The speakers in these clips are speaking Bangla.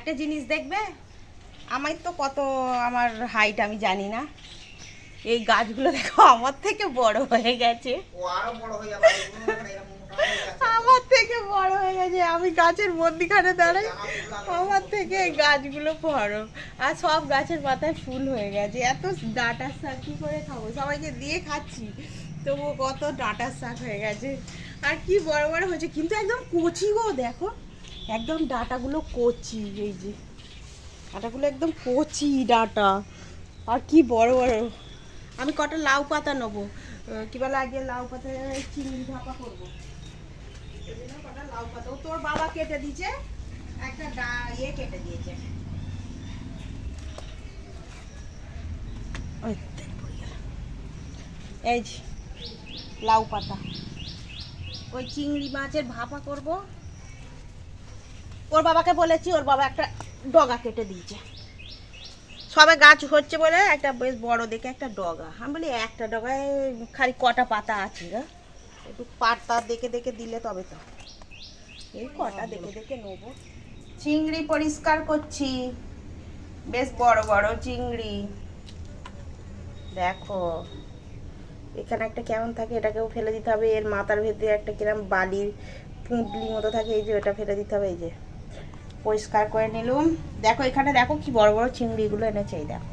একটা জিনিস দেখবে? আমার তো কত আমার হাইট আমি জানি না। এই গাছগুলো দেখো আমার থেকে বড় হয়ে গেছে। আমার থেকে বড় হয়ে গেছে। আমি গাছের মধ্যিখানে দাঁড়াই আমার থেকে এই গাছগুলো বড়। আর সব গাছের পাতায় ফুল হয়ে গেছে। এত ডাঁটার শাক কি করে খাব? সবাইকে দিয়ে খাচ্ছি। তবুও কত ডাঁটার শাক হয়ে গেছে। আর কি বড় বড় হয়েছে। কিন্তু একদম কচি গো দেখো। একদম ডাঁটাগুলো কচি, এই যে। ডাঁটাগুলো একদম কচি ডাঁটা। আর কি বড় বড়। আমি কটা লাউ পাতা নেব। কি বলে আগে লাউ পাতা, চিংড়ি ভাপা করব। কটা লাউ পাতা। তোর বাবা কেটে দিয়েছে, একটা ডা- ইয়ে কেটে দিয়েছে। এই লাউ পাতা। ওই চিংড়ি মাছের ভাপা করব। ওর বাবাকে বলেছি, ওর বাবা একটা ডগা কেটে দিয়েছে। সবে গাছ হচ্ছে বলে একটা বেশ বড় দেখে একটা ডগা। আমি বলি, একটা ডগায় খালি কটা পাতা আছে গা? একটু পাতা দেখে দেখে দিলে তবে তো। এই কটা দেখে দেখে নেব। চিংড়ি পরিষ্কার করছি। বেশ বড় বড় চিংড়ি। দেখো, এখানে একটা কেমন থাকে, এটাকেও ফেলে দিতে হবে। এর মাথার ভেতরে একটা কিরম বালির পুঁটলি মতো থাকে, এই যে ওটা ফেলে দিতে হবে, এই যে। পরিষ্কার করে নিলুম। দেখো, এখানে দেখো কি বড় বড় চিংড়িগুলো এনেছে, এই দেখো।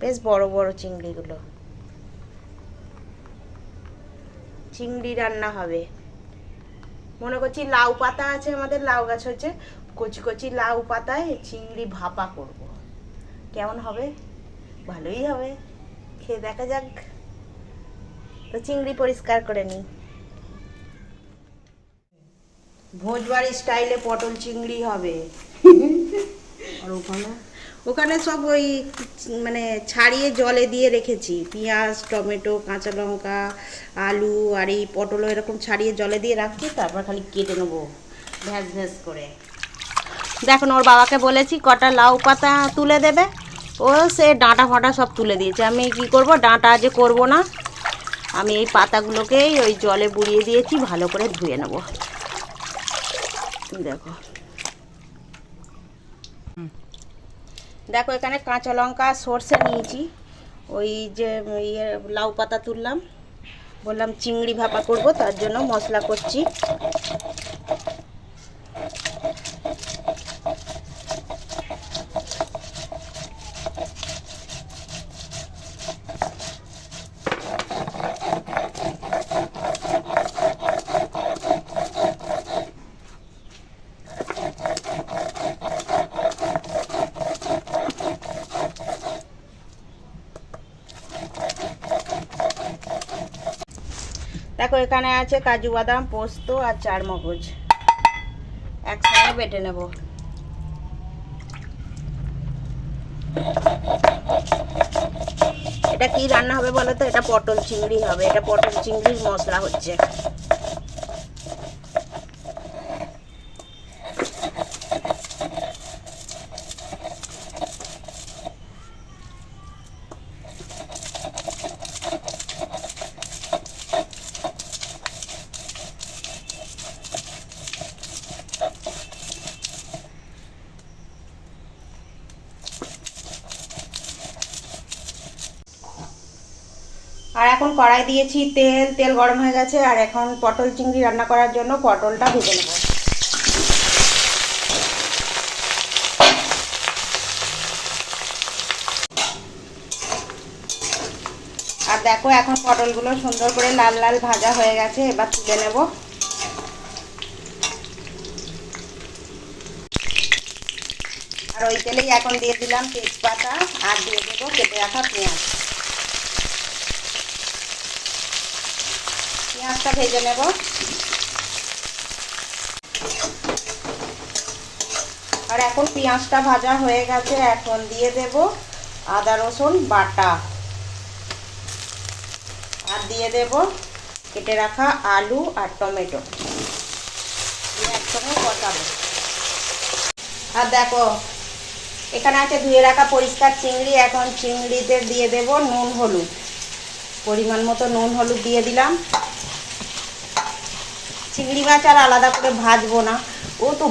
বেশ বড় বড় চিংড়িগুলো। চিংড়ি রান্না হবে। মনে করছি লাউ পাতা আছে, আমাদের লাউ গাছ হচ্ছে। কচি কচি লাউ পাতায় চিংড়ি ভাপা করব। কেমন হবে? ভালোই হবে। খেয়ে দেখা যাক। তো চিংড়ি পরিষ্কার করে নিই। ভোজবাড়ি স্টাইলে পটল চিংড়ি হবে। আর ওখানে? ওখানে সব ওই মানে ছাড়িয়ে জলে দিয়ে রেখেছি। পেঁয়াজ টমেটো কাঁচা লঙ্কা আলু আর এই পটলও এরকম ছাড়িয়ে জলে দিয়ে রাখছি তারপর খালি কেটে নেব ভ্যাস ভ্যাস করে। দেখুন ওর বাবাকে বলেছি কটা লাউ পাতা তুলে দেবে। ও সে ডাঁটা ফাঁটা সব তুলে দিয়েছে। আমি কি করব? ডাঁটা যে করব না। আমি এই পাতাগুলোকেই ওই জলে বুড়িয়ে দিয়েছি ভালো করে ধুয়ে নেব। দেখো। দেখো, এখানে কাঁচা লঙ্কা, সর্ষে নিয়েছি। ওই যে ইয়ে লাউ পাতা তুললাম। বললাম চিংড়ি ভাপা করব, তার জন্য মশলা করছি। দেখো, এখানে আছে কাজু বাদাম, পোস্ত আর চার মগজ। একসঙ্গে বেটে নেব। এটা কি রান্না হবে বলো তো? এটা পটল চিংড়ি হবে। এটা পটল চিংড়ির মশলা হচ্ছে। এখন কড়াই দিয়েছি, তেল তেল গরম হয়ে গেছে, আর এখন পটল চিংড়ি রান্না করার জন্য পটলটা ভেজে নেব। আর দেখো, এখন পটলগুলো সুন্দর করে লাল লাল ভাজা হয়ে গেছে, এবার তুলে নেব। আর ওই তেলেই এখন দিয়ে দিলাম তেজপাতা, আর দিয়ে দেবো কেটে রাখা পেঁয়াজ। পেঁয়াজটা ভেজে নেব। আর এখন পেঁয়াজটা ভাজা হয়ে গেছে, এখন দিয়ে দেব আদা, রসুন, বাটা। আর দিয়ে দেব কেটে রাখা আলু আর টমেটো। একসঙ্গে কষাবো। আর দেখো, এখানে আছে ধুয়ে রাখা পরিষ্কার চিংড়ি, এখন চিংড়িতে দিয়ে দেব নুন হলুদ। পরিমাণ মতো নুন হলুদ দিয়ে দিলাম। চিংড়ি মাছ আর আলাদা করে ভাজবো না। ও তো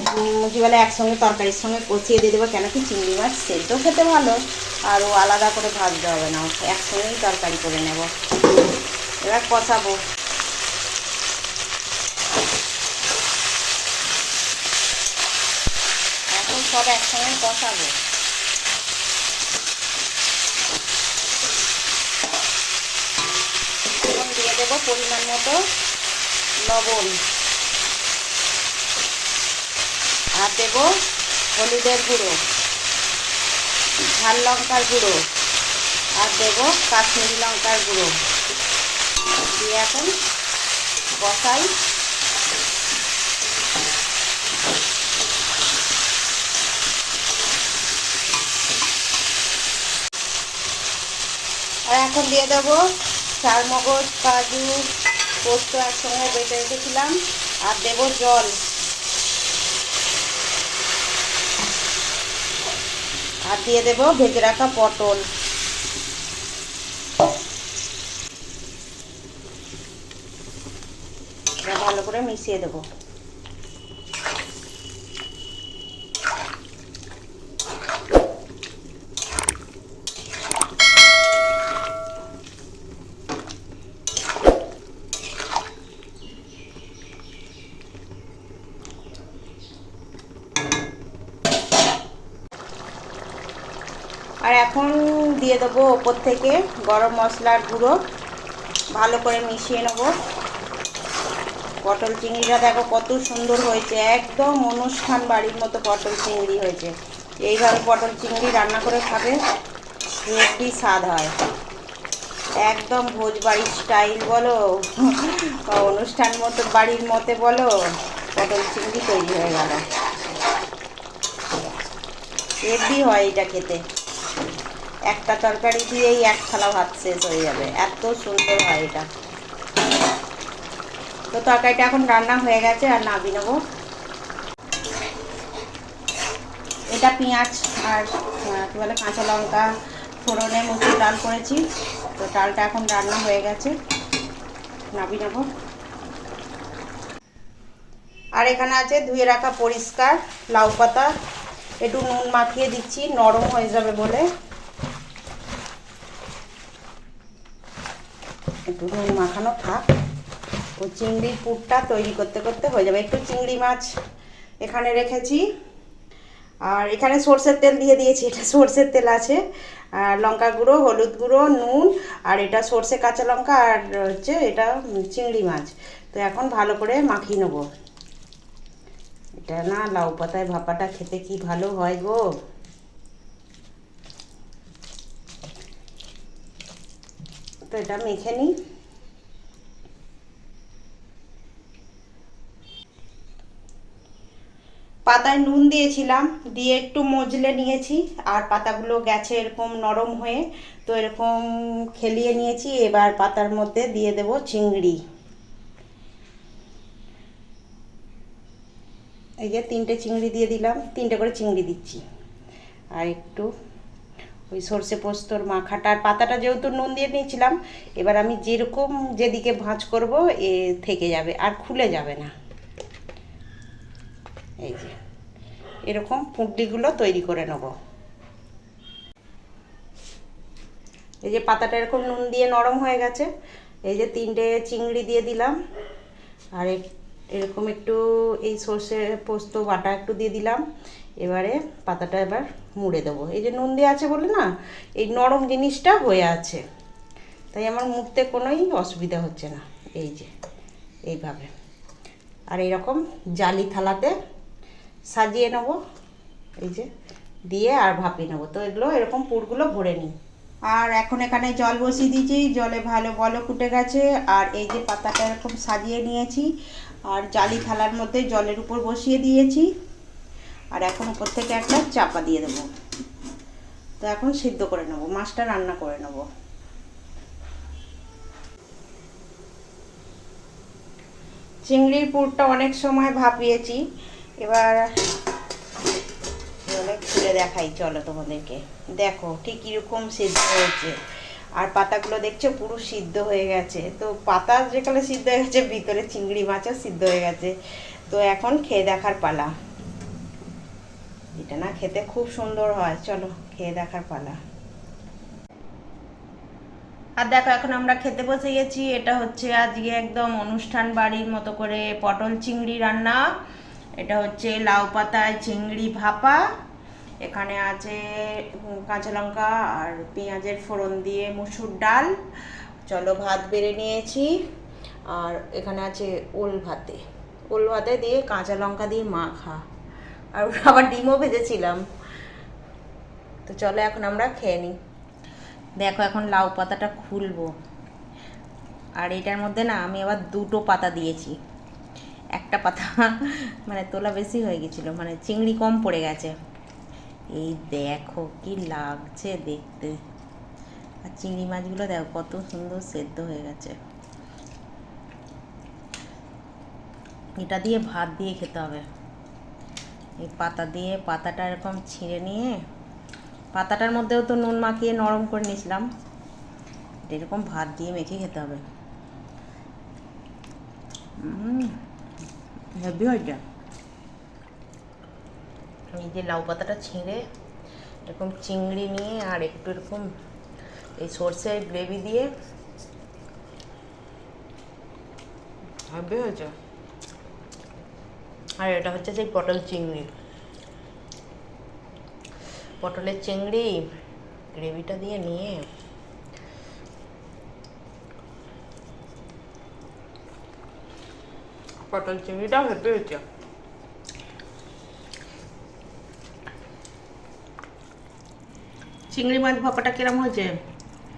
কি বলে, একসঙ্গে তরকারির সঙ্গে কষিয়ে দিয়ে দেবো, কেন কি চিংড়ি মাছ সেদ্ধ খেতে ভালো। আর ও আলাদা করে ভাজতে হবে না, ওকে একসঙ্গেই তরকারি করে নেব। এবার কষাবো। এখন সব একসঙ্গে কষাবো। দিয়ে দেবো পরিমাণ মতো লবণ আর দেবো হলুদের গুঁড়ো, ঝাল লঙ্কার গুঁড়ো আর দেবো কাশ্মীরি লঙ্কার গুঁড়ো। দিয়ে এখন কষাই। আর এখন দিয়ে দেবো চার মগজ কাজু পোস্ত একসঙ্গে বেটে রেখেছিলাম, আর দেব জল। আর দিয়ে দেবো ভেজে রাখা পটল। ভালো করে মিশিয়ে দেবো আর এখন দিয়ে দেবো ওপর থেকে গরম মশলার গুঁড়ো। ভালো করে মিশিয়ে নেব। পটল চিংড়িটা দেখো কত সুন্দর হয়েছে। একদম অনুষ্ঠান বাড়ির মতো পটল চিংড়ি হয়েছে। এইভাবে পটল চিংড়ি রান্না করে খাবে, হেভি স্বাদ হয়। একদম ভোজ বাড়ির স্টাইল বলো অনুষ্ঠান মতো বাড়ির মতে বলো, পটল চিংড়ি তৈরি হয়ে গেল। হেভি হয় এটা খেতে। একটা তরকারি দিয়েই এক থালা ভাত শেষ হয়ে যাবে। এত সুন্দর হয় এটা। তো তরকারিটা এখন রান্না হয়ে গেছে, আর নাবি নেব। এটা পেঁয়াজ আর কী বলে, কাঁচা লঙ্কা ফোড়নে মুসুর ডাল করেছি। তো ডালটা এখন রান্না হয়ে গেছে। নাবি নেব। আর এখানে আছে ধুয়ে রাখা পরিষ্কার, লাউ পাতা। একটু নুন মাখিয়ে দিচ্ছি, নরম হয়ে যাবে বলে। একটু নুন মাখানো থাক। ও চিংড়ির পুরটা তৈরি করতে করতে হয়ে যাবে। একটু চিংড়ি মাছ এখানে রেখেছি। আর এখানে সর্ষের তেল দিয়ে দিয়েছি। এটা সর্ষের তেল আছে। আর লঙ্কা গুঁড়ো, হলুদ গুঁড়ো, নুন, আর এটা সর্ষে কাঁচা লঙ্কা, আর হচ্ছে এটা চিংড়ি মাছ। তো এখন ভালো করে মাখিয়ে নেব। এটা না, লাউ পাতায় ভাপাটা খেতে কি ভালো হয় গো? তো এটা মেখে নিই। পাতায় নুন দিয়েছিলাম, দিয়ে একটু মজলে নিয়েছি, আর পাতাগুলো গেছে এরকম নরম হয়ে, তো এরকম খেলিয়ে নিয়েছি, এবার পাতার মধ্যে দিয়ে দেব চিংড়ি। এই যে তিনটে চিংড়ি দিয়ে দিলাম, তিনটে করে চিংড়ি দিচ্ছি। আর একটু ওই সর্ষে পোস্তর মাখাটা আর পাতাটা যেহেতু নুন দিয়ে নিয়েছিলাম, এবার আমি যেরকম যেদিকে ভাঁজ করব, এ থেকে যাবে আর খুলে যাবে না। এই যে, এরকম পুঁটলিগুলো তৈরি করে নেব। এই যে পাতাটা এরকম নুন দিয়ে নরম হয়ে গেছে, এই যে তিনটে চিংড়ি দিয়ে দিলাম, আর এরকম একটু এই সর্ষে পোস্ত বাটা একটু দিয়ে দিলাম, এবারে পাতাটা এবার মুড়ে দেবো। এই যে নুন দিয়ে আছে বলে না, এই নরম জিনিসটা হয়ে আছে। তাই আমার মুড়তে কোনোই অসুবিধা হচ্ছে না, এই যে, এইভাবে। আর এইরকম জালি থালাতে সাজিয়ে নেব, এই যে, দিয়ে আর ভাপিয়ে নেব। তো এগুলো, এরকম পুরগুলো ভরে নিই। আর এখন এখানে জল বসিয়ে দিয়েছি, জলে ভালো বলক উঠে গেছে। আর এই যে পাতাটা এরকম সাজিয়ে নিয়েছি, আর জালি থালার মধ্যে জলের উপর বসিয়ে দিয়েছি। আর এখন উপর থেকে একটা চাপা দিয়ে দেবো। তো এখন সিদ্ধ করে নেব, মাছটা রান্না করে নেব। চিংড়ির পুরটা অনেক সময় ভাপিয়েছি। এবার খুলে দেখাই, চলো তোমাদেরকে। দেখো ঠিক কীরকম সিদ্ধ হয়েছে। আর পাতাগুলো দেখছ পুরো সিদ্ধ হয়ে গেছে। তো পাতা যেখানে সিদ্ধ হয়ে গেছে, ভিতরে চিংড়ি মাছও সিদ্ধ হয়ে গেছে। তো এখন খেয়ে দেখার পালা। এটা না খেতে খুব সুন্দর হয়। চলো, খেয়ে দেখার পালা। আর দেখো, এখন আমরা খেতে বসে গেছি। এটা হচ্ছে আজকে একদম অনুষ্ঠান বাড়ির মতো করে পটল চিংড়ি রান্না। এটা হচ্ছে লাউ পাতায় চিংড়ি ভাপা। এখানে আছে কাঁচা লঙ্কা আর পেঁয়াজের ফোড়ন দিয়ে মুসুর ডাল। চলো, ভাত বেড়ে নিয়েছি। আর এখানে আছে ওল ভাতে। ওল ভাতে দিয়ে কাঁচা লঙ্কা দিয়ে মাখা। আর আবার ডিমও ভেজেছিলাম। তো চলো এখন আমরা খেয়ে নিই। দেখো এখন লাউ পাতাটা খুলবো। আর এটার মধ্যে না আমি আবার দুটো পাতা দিয়েছি। একটা পাতা মানে তোলা বেশি হয়ে গেছিল মানে চিংড়ি কম পড়ে গেছে। এই দেখো কি লাগছে দেখতে। আর চিংড়ি মাছগুলো দেখো কত সুন্দর সেদ্ধ হয়ে গেছে। এটা দিয়ে ভাত দিয়ে খেতে হবে। এই পাতা দিয়ে পাতাটা এরকম ছিঁড়ে নিয়ে, পাতাটার মধ্যেও তো নুন মাখিয়ে নরম করে নিয়েছিলাম। এরকম ভাত দিয়ে মেখে খেতে হবে। হেভি হয়েছে। এই যে লাউ পাতাটা ছিঁড়ে এরকম চিংড়ি নিয়ে আর একটু এরকম এই সর্ষের গ্রেভি দিয়ে, হেভি হয়েছে। আর এটা হচ্ছে সেই পটল চিংড়ি। পটলের চিংড়ি গ্রেভিটা দিয়ে নিয়ে পটল চিংড়িটাও হেঁটে হয়েছে চিংড়ি মাছ ভাপাটা কিরম হয়েছে?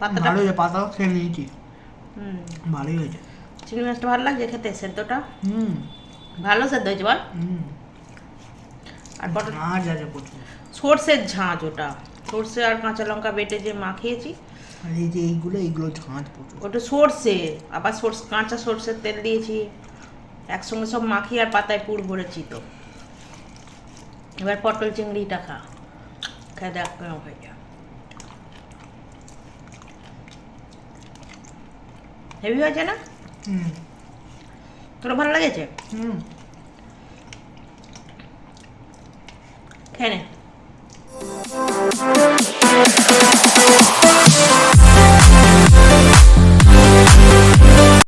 পাতাটা? ভালো হয়েছে পাতাও খেয়ে নিয়েছি। হুম। ভালোই হয়েছে। চিংড়ি মাছটা ভালো লাগছে খেতে সেদ্ধটা? হুম। ভালো সেদ্ধ হয়েছে বল। হুম। আর পটল মাছ আছে প্রচুর। সর্ষের ঝাঁঝ ওটা। সর্ষে আর কাঁচা লঙ্কা বেটে যে মাখিয়েছি। আর এই যে এইগুলো এইগুলো ঝাঁঝ প্রচুর। ওটা সর্ষে। আবার সর্ষে কাঁচা সর্ষের তেল দিয়েছি। একসঙ্গে সব মাখিয়ে আর পাতায় পুর ভরেছি তো। এবার পটল চিংড়িটা খা। খেয়ে দেখ কেমন হয়েছে হেভি হয়েছে না? হুম। তোর ভালো লাগেছে? হুম। খেয়ে